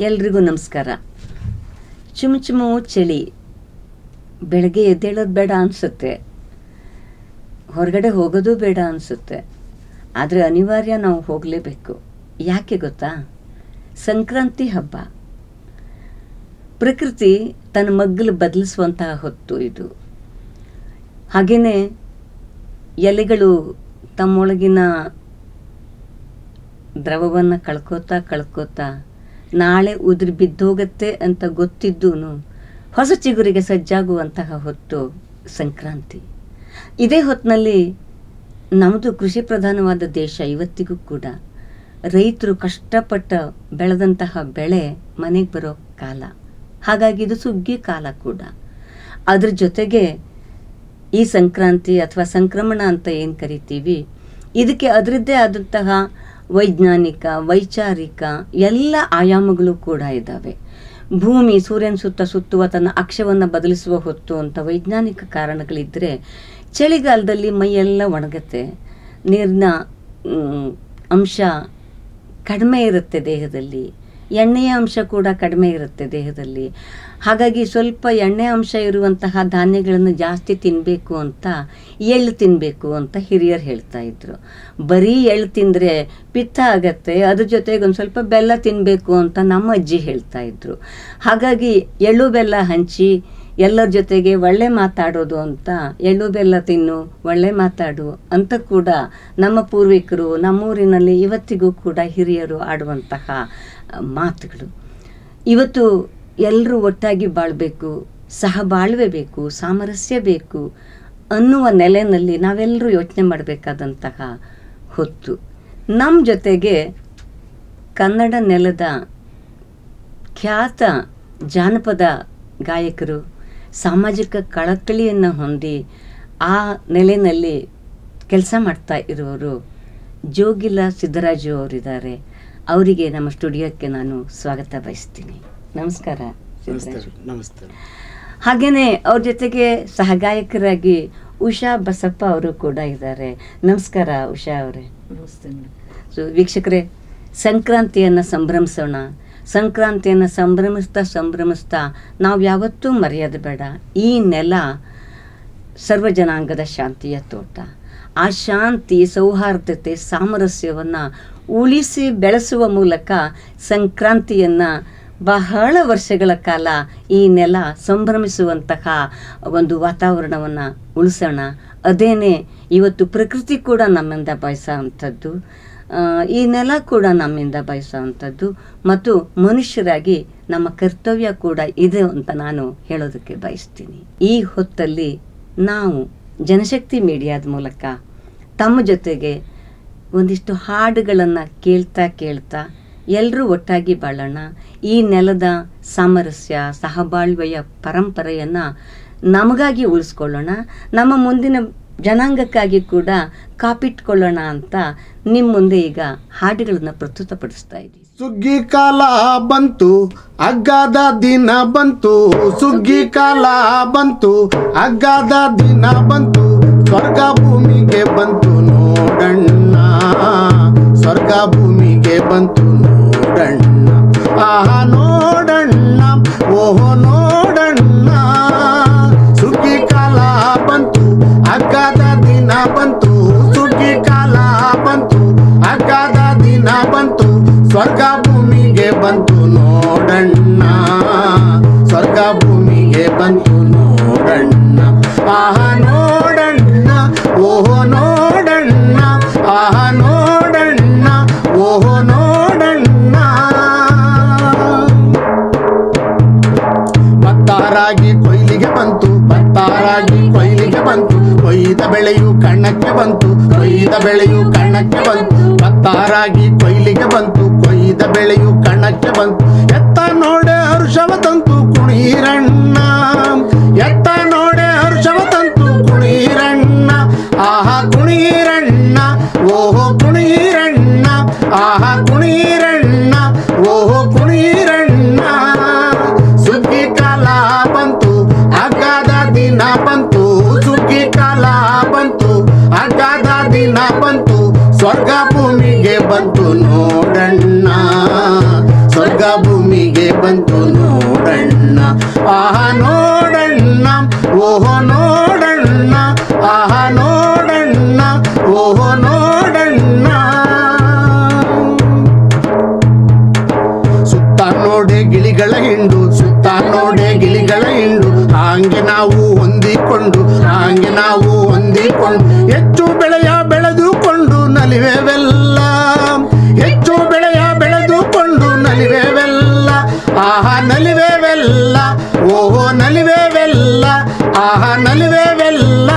ಎಲ್ರಿಗೂ ನಮಸ್ಕಾರ. ಚುಮ್ ಚುಮು ಚಳಿ. ಬೆಳಗ್ಗೆ ಎದ್ದೇಳೋದು ಬೇಡ ಅನಿಸುತ್ತೆ. ಹೊರಗಡೆ ಹೋಗೋದು ಬೇಡ ಅನಿಸುತ್ತೆ. ಆದರೆ ಅನಿವಾರ್ಯ ನಾವು ಹೋಗಲೇಬೇಕು. ಯಾಕೆ ಗೊತ್ತಾ? ಸಂಕ್ರಾಂತಿ ಹಬ್ಬ. ಪ್ರಕೃತಿ ತನ್ನ ಮಗ್ಗಲು ಬದಲಿಸುವಂತಹ ಹೊತ್ತು ಇದು. ಹಾಗೆಯೇ ಎಲೆಗಳು ತಮ್ಮೊಳಗಿನ ದ್ರವವನ್ನು ಕಳ್ಕೋತಾ ಕಳ್ಕೋತಾ ನಾಳೆ ಉದುರಿ ಬಿದ್ದೋಗತ್ತೆ ಅಂತ ಗೊತ್ತಿದ್ದೂ ಹೊಸ ಚಿಗುರಿಗೆ ಸಜ್ಜಾಗುವಂತಹ ಹೊತ್ತು ಸಂಕ್ರಾಂತಿ. ಇದೇ ಹೊತ್ತಿನಲ್ಲಿ ನಮ್ಮದು ಕೃಷಿ ಪ್ರಧಾನವಾದ ದೇಶ ಇವತ್ತಿಗೂ ಕೂಡ. ರೈತರು ಕಷ್ಟಪಟ್ಟ ಬೆಳೆದಂತಹ ಬೆಳೆ ಮನೆಗೆ ಬರೋ ಕಾಲ. ಹಾಗಾಗಿ ಇದು ಸುಗ್ಗಿ ಕಾಲ ಕೂಡ. ಅದ್ರ ಜೊತೆಗೆ ಈ ಸಂಕ್ರಾಂತಿ ಅಥವಾ ಸಂಕ್ರಮಣ ಅಂತ ಏನು ಕರಿತೀವಿ, ಇದಕ್ಕೆ ಅದರದ್ದೇ ಆದಂತಹ ವೈಜ್ಞಾನಿಕ, ವೈಚಾರಿಕ ಎಲ್ಲ ಆಯಾಮಗಳು ಕೂಡ ಇದ್ದಾವೆ. ಭೂಮಿ ಸೂರ್ಯನ ಸುತ್ತ ಸುತ್ತುವ ತನ್ನ ಅಕ್ಷವನ್ನು ಬದಲಿಸುವ ಹೊತ್ತು ಅಂತ ವೈಜ್ಞಾನಿಕ ಕಾರಣಗಳಿದ್ದರೆ ಚಳಿಗಾಲದಲ್ಲಿ ಮೈಯೆಲ್ಲ ಒಣಗುತ್ತೆ. ನೀರಿನ ಅಂಶ ಕಡಿಮೆ ಇರುತ್ತೆ ದೇಹದಲ್ಲಿ. ಎಣ್ಣೆಯ ಅಂಶ ಕೂಡ ಕಡಿಮೆ ಇರುತ್ತೆ ದೇಹದಲ್ಲಿ. ಹಾಗಾಗಿ ಸ್ವಲ್ಪ ಎಣ್ಣೆ ಅಂಶ ಇರುವಂತಹ ಧಾನ್ಯಗಳನ್ನು ಜಾಸ್ತಿ ತಿನ್ನಬೇಕು ಅಂತ ಎಳ್ಳು ತಿನ್ನಬೇಕು ಅಂತ ಹಿರಿಯರು ಹೇಳ್ತಾ ಇದ್ರು. ಬರೀ ಎಳ್ಳು ತಿಂದರೆ ಪಿತ್ತ ಆಗತ್ತೆ, ಅದ್ರ ಜೊತೆಗೆ ಒಂದು ಸ್ವಲ್ಪ ಬೆಲ್ಲ ತಿನ್ನಬೇಕು ಅಂತ ನಮ್ಮ ಅಜ್ಜಿ ಹೇಳ್ತಾ ಇದ್ರು. ಹಾಗಾಗಿ ಎಳ್ಳು ಬೆಲ್ಲ ಹಂಚಿ ಎಲ್ಲರ ಜೊತೆಗೆ ಒಳ್ಳೆ ಮಾತಾಡೋದು ಅಂತ ಎಳ್ಳು ಬೆಲ್ಲ ತಿನ್ನು, ಒಳ್ಳೆ ಮಾತಾಡು ಅಂತ ಕೂಡ ನಮ್ಮ ಪೂರ್ವಿಕರು ನಮ್ಮೂರಿನಲ್ಲಿ ಇವತ್ತಿಗೂ ಕೂಡ ಹಿರಿಯರು ಆಡುವಂತಹ ಮಾತುಗಳು. ಇವತ್ತು ಎಲ್ಲರೂ ಒಟ್ಟಾಗಿ ಬಾಳಬೇಕು, ಸಹ ಬಾಳ್ವೆ ಬೇಕು, ಸಾಮರಸ್ಯ ಬೇಕು ಅನ್ನುವ ನೆಲೆಯಲ್ಲಿ ನಾವೆಲ್ಲರೂ ಯೋಚನೆ ಮಾಡಬೇಕಾದಂತಹ ಹೊತ್ತು. ನಮ್ಮ ಜೊತೆಗೆ ಕನ್ನಡ ನೆಲದ ಖ್ಯಾತ ಜಾನಪದ ಗಾಯಕರು ಸಾಮಾಜಿಕ ಕಳಕಳಿಯನ್ನು ಹೊಂದಿ ಆ ನೆಲೆಯಲ್ಲಿ ಕೆಲಸ ಮಾಡ್ತಾ ಇರುವವರು ಜೋಗಿಲ ಸಿದ್ದರಾಜು ಅವರಿದ್ದಾರೆ. ಅವರಿಗೆ ನಮ್ಮ ಸ್ಟುಡಿಯೋಕ್ಕೆ ನಾನು ಸ್ವಾಗತ ಬಯಸ್ತೀನಿ. ನಮಸ್ಕಾರ ಹಾಗೆಯೇ ಸಿದ್ದರಾಜು. ನಮಸ್ತೆ ಅವ್ರ ಜೊತೆಗೆ ಸಹಗಾಯಕರಾಗಿ ಉಷಾ ಬಸಪ್ಪ ಅವರು ಕೂಡ ಇದ್ದಾರೆ. ನಮಸ್ಕಾರ ಉಷಾ ಅವರೇ. ನಮಸ್ತೆ ಸೊ ವೀಕ್ಷಕರೇ ಸಂಕ್ರಾಂತಿಯನ್ನು ಸಂಭ್ರಮಿಸೋಣ. ಸಂಕ್ರಾಂತಿಯನ್ನು ಸಂಭ್ರಮಿಸ್ತಾ ಸಂಭ್ರಮಿಸ್ತಾ ನಾವು ಯಾವತ್ತೂ ಮರೆಯೋದು ಬೇಡ. ಈ ನೆಲ ಸರ್ವ ಜನಾಂಗದ ಶಾಂತಿಯ ತೋಟ. ಆ ಶಾಂತಿ, ಸೌಹಾರ್ದತೆ, ಸಾಮರಸ್ಯವನ್ನು ಉಳಿಸಿ ಬೆಳೆಸುವ ಮೂಲಕ ಸಂಕ್ರಾಂತಿಯನ್ನು ಬಹಳ ವರ್ಷಗಳ ಕಾಲ ಈ ನೆಲ ಸಂಭ್ರಮಿಸುವಂತಹ ಒಂದು ವಾತಾವರಣವನ್ನು ಉಳಿಸೋಣ. ಅದೇನೇ ಇವತ್ತು ಪ್ರಕೃತಿ ಕೂಡ ನಮ್ಮಿಂದ ಬಯಸೋ ಅಂಥದ್ದು. ಈ ನೆಲ ಕೂಡ ನಮ್ಮಿಂದ ಬಯಸುವಂಥದ್ದು. ಮತ್ತು ಮನುಷ್ಯರಾಗಿ ನಮ್ಮ ಕರ್ತವ್ಯ ಕೂಡ ಇದೆ ಅಂತ ನಾನು ಹೇಳೋದಕ್ಕೆ ಬಯಸ್ತೀನಿ. ಈ ಹೊತ್ತಲ್ಲಿ ನಾವು ಜನಶಕ್ತಿ ಮೀಡಿಯಾದ ಮೂಲಕ ತಮ್ಮ ಜೊತೆಗೆ ಒಂದಿಷ್ಟು ಹಾಡುಗಳನ್ನು ಕೇಳ್ತಾ ಕೇಳ್ತಾ ಎಲ್ಲರೂ ಒಟ್ಟಾಗಿ ಬಾಳೋಣ. ಈ ನೆಲದ ಸಾಮರಸ್ಯ, ಸಹಬಾಳ್ವೆಯ ಪರಂಪರೆಯನ್ನು ನಮಗಾಗಿ ಉಳಿಸ್ಕೊಳ್ಳೋಣ. ನಮ್ಮ ಮುಂದಿನ ಜನಾಂಗಕ್ಕಾಗಿ ಕೂಡ ಕಾಪಿಟ್ಕೊಳ್ಳೋಣ ಅಂತ ನಿಮ್ಮ ಮುಂದೆ ಈಗ ಹಾಡುಗಳನ್ನು ಪ್ರಸ್ತುತಪಡಿಸ್ತಾ ಇದ್ದೀವಿ ಸುಗ್ಗಿ ಕಾಲ ಬಂತು, ಅಗ್ಗದ ದಿನ ಬಂತು. ಸುಗ್ಗಿ ಕಾಲ ಬಂತು, ಅಗ್ಗದ ದಿನ ಬಂತು. ಸ್ವರ್ಗ ಭೂಮಿಗೆ ಬಂತು ನೋಡಣ್ಣ. ಸ್ವರ್ಗ ಭೂಮಿಗೆ ಬಂತು ನೋಡಣ್ಣ. ಆಹಾ, ನೋಡಣ್ಣ. ಓಹೋ ನೋಡಣ್ಣ ಕೊಯ್ಲಿಗೆ ಬಂತು ಭತ್ತಾರಾಗಿ ಕೊಯ್ಲಿಗೆ ಬಂತು, ಕೊಯ್ದ ಬೆಳೆಯು ಕಣ್ಣಕ್ಕೆ ಬಂತು, ಕೊಯ್ದ ಬೆಳೆಯು ಕಣ್ಣಕ್ಕೆ ಬಂತು ಭತ್ತಾರಾಗಿ ಕೊಯ್ಲಿಗೆ ಬಂತು, ಕೊಯ್ದ ಬೆಳೆಯು ಕಣ್ಣಕ್ಕೆ ಬಂತು. ಎತ್ತ ನೋಡೆ ಹರುಷವ ತಂತು ಕುಣೀರಣ್ಣ, ಎತ್ತ ನೋಡೆ ಹರುಷವ ತಂತು ಕುಣೀರಣ್ಣ, ಆಹಾ ಕುಣೀರಣ್ಣ, ಓಹೋ ಕುಣೀರಣ್ಣ, ಆಹಾ ಕುಣೀರಣ್ಣ, ಓಹೋ ಕುಣೀರಣ್ಣ. ಸುಗ್ಗಿ ಕಾಲ ಬಂತು ಬಂತು ಸುಗ್ಗಿ ಕಾಲ ಬಂತು ಅಗ್ಗದ ದಿನ ಬಂತು ಸ್ವರ್ಗ ಭೂಮಿಗೆ ಬಂತು ನೋಡಣ್ಣ ಸ್ವರ್ಗ ಭೂಮಿಗೆ ಬಂತು ನೋಡಣ್ಣ ಆಹ ನೋಡಣ್ಣ ಓಹೋ ಗಿಳಿಗಳ ಹಿಂಡು ಸುತ್ತ ನೋಡೆ ಗಿಳಿಗಳ ಹಿಂಡು ಹಾಗೆ ನಾವು ಹೊಂದಿಕೊಂಡು ಹಾಗೆ ನಾವು ಹೊಂದಿಕೊಂಡು ಹೆಚ್ಚು ಬೆಳೆಯ ಬೆಳೆದುಕೊಂಡು ನಲಿವೆವೆಲ್ಲ ಹೆಚ್ಚು ಬೆಳೆಯ ಬೆಳೆದುಕೊಂಡು ನಲಿವೆವೆಲ್ಲ ಆಹಾ ನಲಿವೆವೆಲ್ಲ ಓಹೋ ನಲಿವೆವೆಲ್ಲ ಆಹಾ ನಲಿವೆವೆಲ್ಲ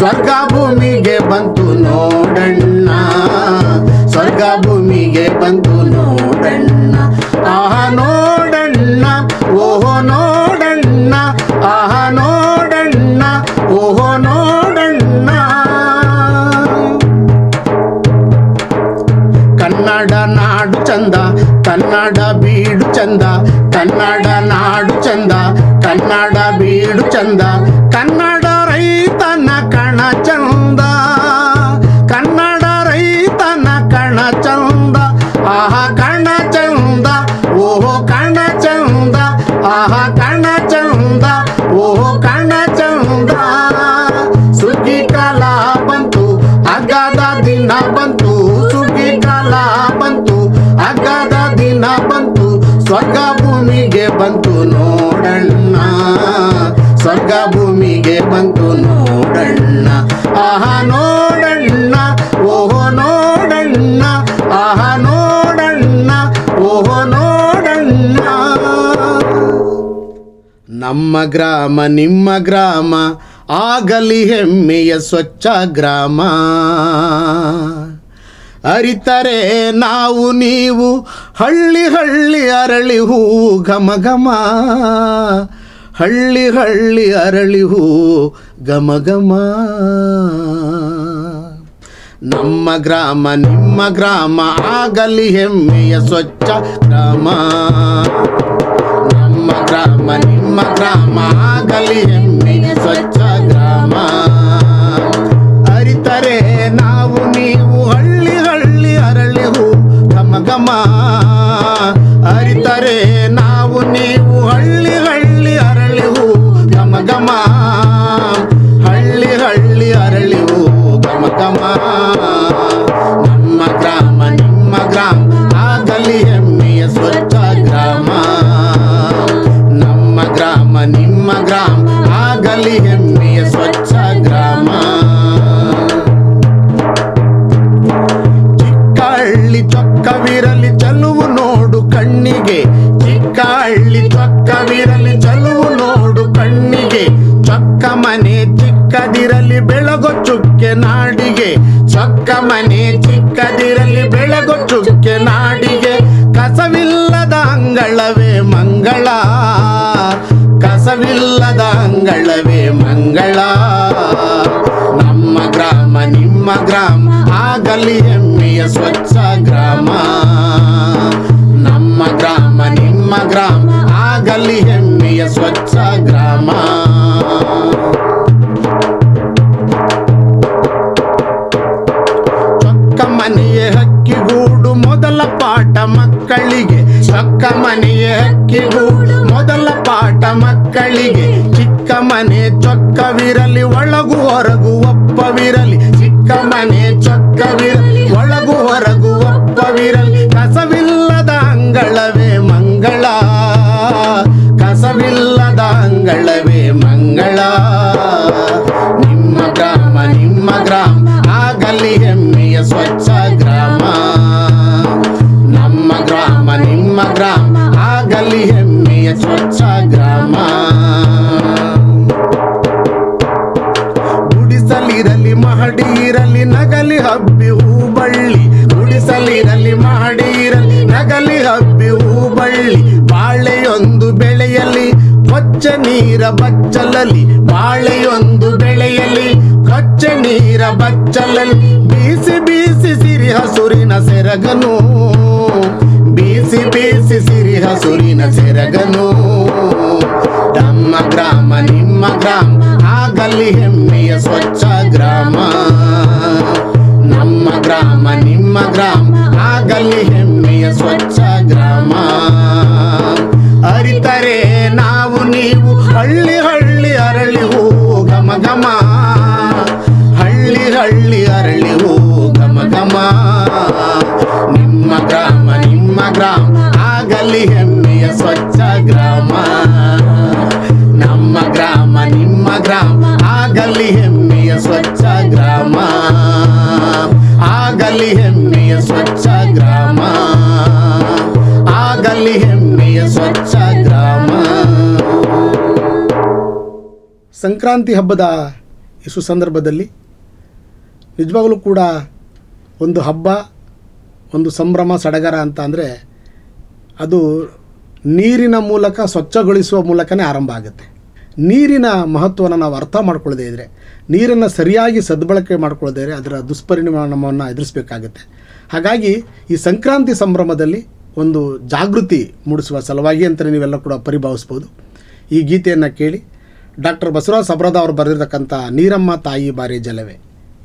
ಸ್ವರ್ಗ ಭೂಮಿಗೆ ಬಂತು ನೋಡಣ್ಣ. ಸ್ವರ್ಗ ಭೂಮಿಗೆ ಬಂತು ನೋಡಣ್ಣ. ಆಹ ನೋಡಣ್ಣ, ಓಹೋ ನೋಡಣ್ಣ. ಆಹ ನೋಡಣ್ಣ, ಓಹೋ ನೋಡಣ್ಣ. ಕನ್ನಡ ನಾಡು ಚಂದ, ಕನ್ನಡ ಬೀಡು ಚಂದ, ಕನ್ನಡ ನಾಡು ಚಂದ, ಕನ್ನಡ ಬೀಡು ಚಂದ, ಕನ್ನಡ ನೋಡಣ್ಣ. ಸ್ವರ್ಗ ಭೂಮಿಗೆ ಬಂತು ನೋಡಣ್ಣ. ಆಹ ನೋಡಣ್ಣ, ಓಹೋ ನೋಡಣ್ಣ. ಆಹ ನೋಡಣ್ಣ, ಓಹೋ ನೋಡಣ್ಣ. ನಮ್ಮ ಗ್ರಾಮ, ನಿಮ್ಮ ಗ್ರಾಮ, ಆಗಲಿ ಹೆಮ್ಮೆಯ ಸ್ವಚ್ಛ ಗ್ರಾಮ. ಅರಿತರೆ ನಾವು ನೀವು ಹಳ್ಳಿ ಹಳ್ಳಿ ಅರಳಿ ಹೂ ಘಮ ಘಮ. ಹಳ್ಳಿ ಹಳ್ಳಿ ಅರಳಿ ಹೂ ಘಮ ಘಮ. ನಮ್ಮ ಗ್ರಾಮ, ನಿಮ್ಮ ಗ್ರಾಮ ಆಗಲಿ ಹೆಮ್ಮೆಯ ಸ್ವಚ್ಛ ಗ್ರಾಮ. ನಮ್ಮ ಗ್ರಾಮ, ನಿಮ್ಮ ಗ್ರಾಮ ಆಗಲಿ ಹೆಮ್ಮೆಯ ಸ್ವಚ್ಛ ಗ್ರಾಮ. ಅರಿತರೆ ನಾವು ಘಮ ಚಲುವು ನೋಡು ಕಣ್ಣಿಗೆ. ಚಿಕ್ಕ ಹಳ್ಳಿ ಚೊಕ್ಕವಿರಲಿ ಚಲುವು ನೋಡು ಕಣ್ಣಿಗೆ. ಚೊಕ್ಕ ಮನೆ ಚಿಕ್ಕದಿರಲಿ ಬೆಳಗೊ ಚುಕ್ಕೆ ನಾಡಿಗೆ. ಚೊಕ್ಕ ಮನೆ ಚಿಕ್ಕದಿರಲಿ ಬೆಳಗೊ ಚುಕ್ಕೆ ನಾಡಿಗೆ. ಕಸವಿಲ್ಲದ ಅಂಗಳವೇ ಮಂಗಳ. ಕಸವಿಲ್ಲದ ಅಂಗಳವೇ ಮಂಗಳ. ನಮ್ಮ ಗ್ರಾಮ, ನಿಮ್ಮ ಗ್ರಾಮ ಆಗಲಿ ಹೆಮ್ಮೆಯ ಸ್ವಚ್ಛ ಗ್ರಾಮ. ಒಪ್ಪವಿರಲಿ ಕಸವಿಲ್ಲದ ಅಂಗಳವೇ ಮಂಗಳ. ಕಸವಿಲ್ಲದ ಅಂಗಳವೇ ಮಂಗಳ. ನಿಮ್ಮ ಗ್ರಾಮ ನಿಮ್ಮ ಗ್ರಾಮ, ಆಗಲಿ ಹೆಮ್ಮೆಯ ಸ್ವಚ್ಛ ಗ್ರಾಮ. ನಮ್ಮ ಗ್ರಾಮ, ನಿಮ್ಮ ಗ್ರಾಮ, ಆಗಲಿ ಹೆಮ್ಮೆಯ ಸ್ವಚ್ಛ ಗ್ರಾಮ. ಗುಡಿಸಲಿರಲಿ ಮಹಡಿ ಇರಲಿ, ನಗಲಿ ಹಬ್ಬಿ ಹೂಬಳ್ಳಿ ಗುಡಿಸಲಿರಲಿ ಕೊಚ್ಚ ನೀರ ಬಚ್ಚಲಲ್ಲಿ ಬಾಳೆಯೊಂದು ಬೆಳೆಯಲಿ ಕೊಚ್ಚ ನೀರ ಬಚ್ಚಲಲ್ಲಿ ಬೀಸಿ ಬೀಸಿ ಸಿರಿ ಹಸುರಿನ ಸೆರಗನು ಬೀಸಿ ಬೀಸಿ ಸಿರಿ ಹಸುರಿನ ಸೆರಗನು ನಮ್ಮ ಗ್ರಾಮ ನಿಮ್ಮ ನಿಮ್ಮ ಗ್ರಾಮ ಆಗಲಿ ಹೆಮ್ಮೆಯ ಸ್ವಚ್ಛ ಗ್ರಾಮ ಸ್ವಚ್ಛ ಗ್ರಾಮ. ಆಗಲಿ ಹೆಮ್ಮೆಯ ಸ್ವಚ್ಛ ಗ್ರಾಮ. ಆಗಲಿ ಹೆಮ್ಮೆಯ ಸ್ವಚ್ಛ ಗ್ರಾಮ. ಸಂಕ್ರಾಂತಿ ಹಬ್ಬದ ಈ ಸುಸಂದರ್ಭದಲ್ಲಿ ನಿಜವಾಗಲೂ ಕೂಡ ಒಂದು ಹಬ್ಬ, ಒಂದು ಸಂಭ್ರಮ, ಸಡಗರ ಅಂತ ಅಂದರೆ ಅದು ನೀರಿನ ಮೂಲಕ ಸ್ವಚ್ಛಗೊಳಿಸುವ ಮೂಲಕನೇ ಆರಂಭ ಆಗುತ್ತೆ. ನೀರಿನ ಮಹತ್ವವನ್ನು ನಾವು ಅರ್ಥ ಮಾಡ್ಕೊಳ್ಳದೇ ಇದ್ದರೆ ನೀರನ್ನು ಸರಿಯಾಗಿ ಸದ್ಬಳಕೆ ಮಾಡ್ಕೊಳ್ಳದೇ ಇದ್ದರೆ ಅದರ ದುಷ್ಪರಿಣಾಮವನ್ನು ಎದುರಿಸಬೇಕಾಗುತ್ತೆ. ಹಾಗಾಗಿ ಈ ಸಂಕ್ರಾಂತಿ ಸಂಭ್ರಮದಲ್ಲಿ ಒಂದು ಜಾಗೃತಿ ಮೂಡಿಸುವ ಸಲುವಾಗಿ ಅಂತಲೇ ನೀವೆಲ್ಲ ಕೂಡ ಪರಿಭಾವಿಸ್ಬೋದು. ಈ ಗೀತೆಯನ್ನು ಕೇಳಿ ಡಾಕ್ಟರ್ ಬಸವರಾಜ್ ಸಬ್ರದ ಅವರು ಬರೆದಿರತಕ್ಕಂಥ ನೀರಮ್ಮ ತಾಯಿ ಬಾರಿ ಜಲವೇ.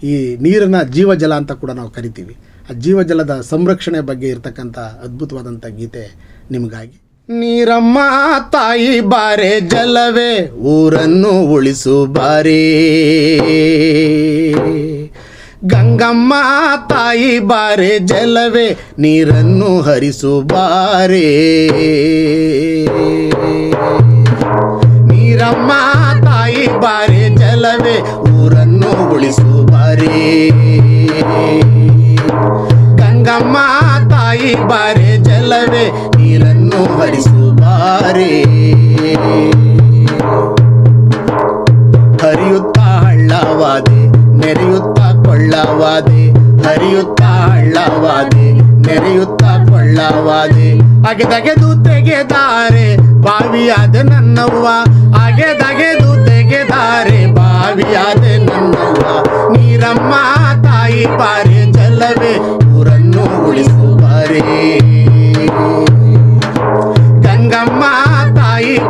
ಈ ನೀರನ್ನು ಜೀವಜಲ ಅಂತ ಕೂಡ ನಾವು ಕರಿತೀವಿ. ಆ ಜೀವಜಲದ ಸಂರಕ್ಷಣೆ ಬಗ್ಗೆ ಇರತಕ್ಕಂಥ ಅದ್ಭುತವಾದಂಥ ಗೀತೆ ನಿಮಗಾಗಿ. ನೀರಮ್ಮ ತಾಯಿ ಬಾರೆ ಜಲವೇ, ಊರನ್ನು ಉಳಿಸು ಬಾರಿ. ಗಂಗಮ್ಮ ತಾಯಿ ಬಾರೆ ಜಲವೆ, ನೀರನ್ನು ಹರಿಸು ಬಾರಿ. ನೀರಮ್ಮ ತಾಯಿ ಬಾರೆ ಜಲವೆ, ಊರನ್ನು ಉಳಿಸು ಬಾರಿ. ಗಂಗಮ್ಮ ತಾಯಿ ಬಾರೆ ಜಲವೇ ನೀರನ್ನು ಹರಿಸು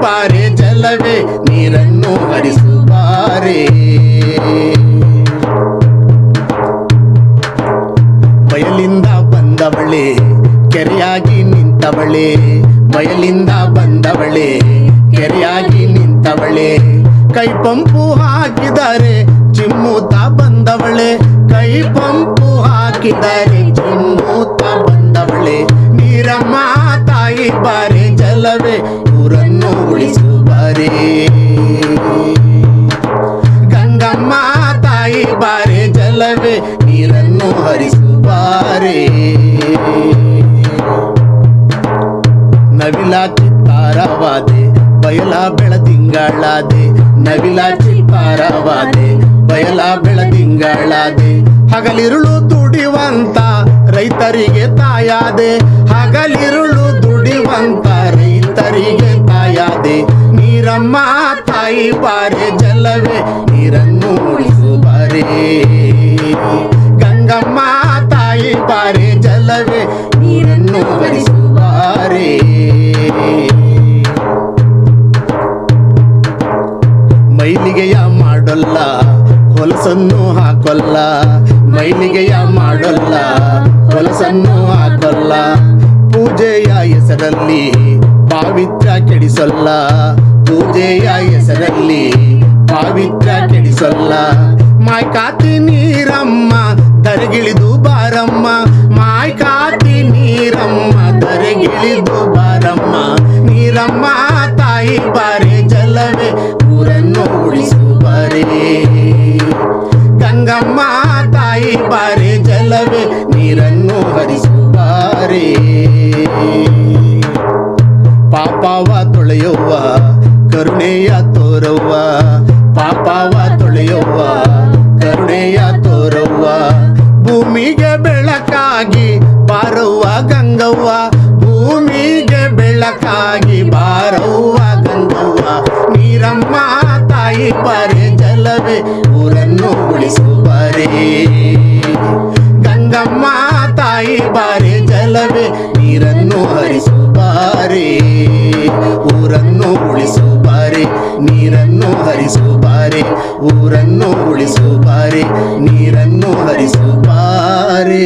ಬಾರೆ ಜಲವೇ ನೀರನ್ನು ಹರಿಸುವಾರೆ ಬಯಲಿಂದ ಬಂದವಳೆ, ಕೆರೆಯಾಗಿ ನಿಂತವಳೆ, ಬಯಲಿಂದ ಬಂದವಳೆ, ಕೆರೆಯಾಗಿ ನಿಂತವಳೆ, ಕೈ ಪಂಪು ಹಾಕಿದರೆ ಚಿಮ್ಮೂತ ಬಂದವಳೆ, ಕೈ ಪಂಪು ಹಾಕಿದರೆ ಚಿಮ್ಮೂತ ಬಂದವಳೆ, ನೀರಮ್ಮ ತಾಯಿ ಬಾರೆ ಜಲವೇ ಊರನ್ನು ಉಳಿಸು ಬಾರೆ ಗಂಗಮ್ಮ ತಾಯಿ ಬಾರೆ, ಜಲವೇ ನೀರನ್ನು ಹರಿಸುವಾರೆ. ನವಿಲ ಚಿತ್ತಾರವಾದೆ, ಬಯಲ ಬೆಳದಿಂಗಳಾದೆ, ನವಿಲ ಚಿತ್ತಾರವಾದೆ, ಬಯಲ ಬೆಳದಿಂಗಳಾದೆ. ಹಗಲಿರುಳು ದುಡಿವಂತ ರೈತರಿಗೆ ತಾಯಾದೆ, ಹಗಲಿರುಳು ದುಡಿವಂತ ರೈತರಿಗೆ ತಾಯಾದೆ. ನೀರಮ್ಮ ತಾಯಿ ಬಾರೆ ಜಲವೇ, ನೀರನ್ನು ಉಳಿಸು ಬಾರೆ. ಗಂಗಮ್ಮ ತಾಯಿ ಬಾರೆ ಜಲವೇ, ನೀರನ್ನು ಉಳಿಸು ಬಾರೆ. ಮೈಲಿಗೆಯ ಮಾಡಲ್ಲ, ಹೊಲಸನ್ನು ಹಾಕಲ್ಲ. ಮೈಲಿಗೆಯ ಮಾಡಲ್ಲ, ಹೊಲಸನ್ನು ಹಾಕಲ್ಲ. ಪೂಜೆಯ ಹೆಸರಲ್ಲಿ ಪಾವಿತ್ರ ಕೆಡಿಸಲ್ಲ ಪೂಜೆಯ ಹೆಸರಲ್ಲಿ ಪಾವಿತ್ರ ಕೆಡಿಸಲ್ಲ ಮಾಯ್ ಕಾತಿ ನೀರಮ್ಮ ದರಗಿಳಿದು ಬಾರಮ್ಮ ಮಾಯ್ ಕಾತಿ ನೀರಮ್ಮ ದರಗಿಳಿದು ಬಾರಮ್ಮ ನೀರಮ್ಮ ತಾಯಿ ಬಾರೆ ಜಲವೇ ಊರನ್ನು ಉಳಿಸು ಬಾರೆ ಗಂಗಮ್ಮ ತಾಯಿ ಬಾರೆ ಜಲವೇ ನೀರನ್ನು ಹರಿಸು ಪಾಪವ ತೊಳೆಯುವ, ಕರುಣೆಯ ತೋರವ್ವ ಪಾಪವ ತೊಳೆಯುವ, ಕರುಣೆಯ ತೋರವ್ವ ಭೂಮಿಗೆ ಬೆಳಕಾಗಿ ಬಾರವ್ವ ಗಂಗವ್ವ, ಭೂಮಿಗೆ ಬೆಳಕಾಗಿ ಬಾರವ್ವ ಗಂಗವ್ವ. ನೀರಮ್ಮ ತಾಯಿ ಬಾರೆ ಜಲವೇ, ಊರನ್ನು ಉಳಿಸುವರೇ. ಗಂಗಮ್ಮ ತಾಯಿ ಬಾರೆ ಜಲವೇ ನೀರನ್ನು ಹರಿಸು ಬಾರೆ. ಊರನ್ನು ಉಳಿಸು ಬಾರೆ. ನೀರನ್ನು ಹರಿಸು ಬಾರೆ. ಊರನ್ನು ಉಳಿಸು ಬಾರೆ. ನೀರನ್ನು ಹರಿಸು ಬಾರೆ.